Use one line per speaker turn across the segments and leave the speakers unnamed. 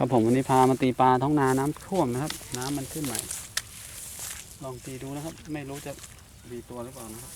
ครับผมวันนี้พามาตีปลาท้องนาน้ำท่วมนะครับ น้ำมันขึ้นใหม่ ลองตีดูนะครับ ไม่รู้จะมีตัวหรือเปล่านะครับ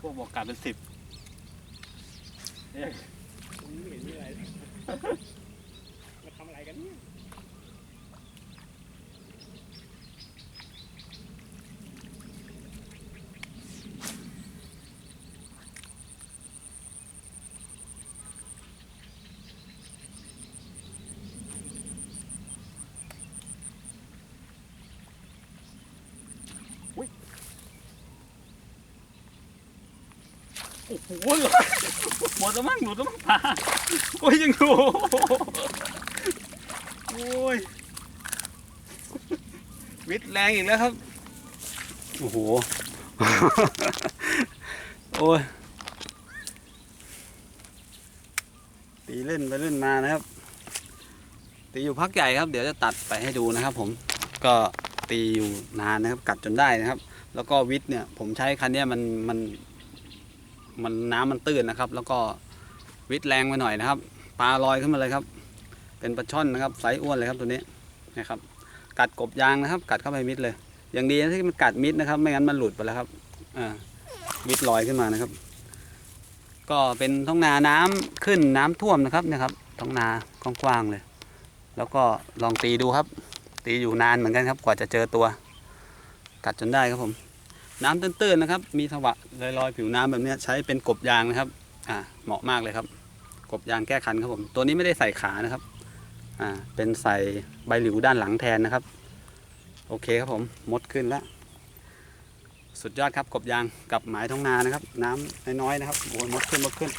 พวกบอกกัดเป็นสิบ
ผมไม่เห็นมีอะไรเลย มาทำอะไรกันเนี่ย
โอ้โหหมดแล้วมั้งหมดแล้วมั้งปลาโอ้ยยังอยู่โอ้ยวิทย์แรงอีกแล้วครับ โอ้โห โอ้ย ตีเล่นไปเล่นมานะครับ ตีอยู่พักใหญ่ครับ เดี๋ยวจะตัดไปให้ดูนะครับ ผม ก็ตีอยู่นานนะครับ กัดจนได้นะครับ แล้วก็วิทย์เนี่ย ผมใช้คันเนี้ยมันมัน มันน้ำมันตื้นนะครับ แล้วก็วิทแรงไปหน่อยนะครับ ปลาลอยขึ้นมาเลยครับ เป็นปลาช่อนนะครับไซส์อ้วนเลยครับตัวนี้นะครับ กัดกบยางนะครับ กัดเข้าไปมิดเลย อย่างดีนะที่มันกัดมิดนะครับ ไม่งั้นมันหลุดไปแล้วครับอ่าวิทลอยขึ้นมานะครับ ก็เป็นท้องนาน้ำขึ้นน้ำท่วมนะครับนะครับท้องนากว้างๆเลย แล้วก็ลองตีดูครับ ตีอยู่นานเหมือนกันครับ กว่าจะเจอตัว กัดจนได้ครับผม น้ำตื้นๆนะครับ มีสวะลอยๆผิวน้ำแบบนี้ใช้เป็นกบยางนะครับ อ่าเหมาะมากเลยครับ กบยางแก้คันครับผม ตัวนี้ไม่ได้ใส่ขานะครับ อ่า เป็นใส่ใบหลิวด้านหลังแทนนะครับ โอเคครับผมมดขึ้นแล้วสุดยอดครับกบยางกับหมายท้องนานะครับ น้ำน้อยๆนะครับโอ้ยมดขึ้นมดขึ้น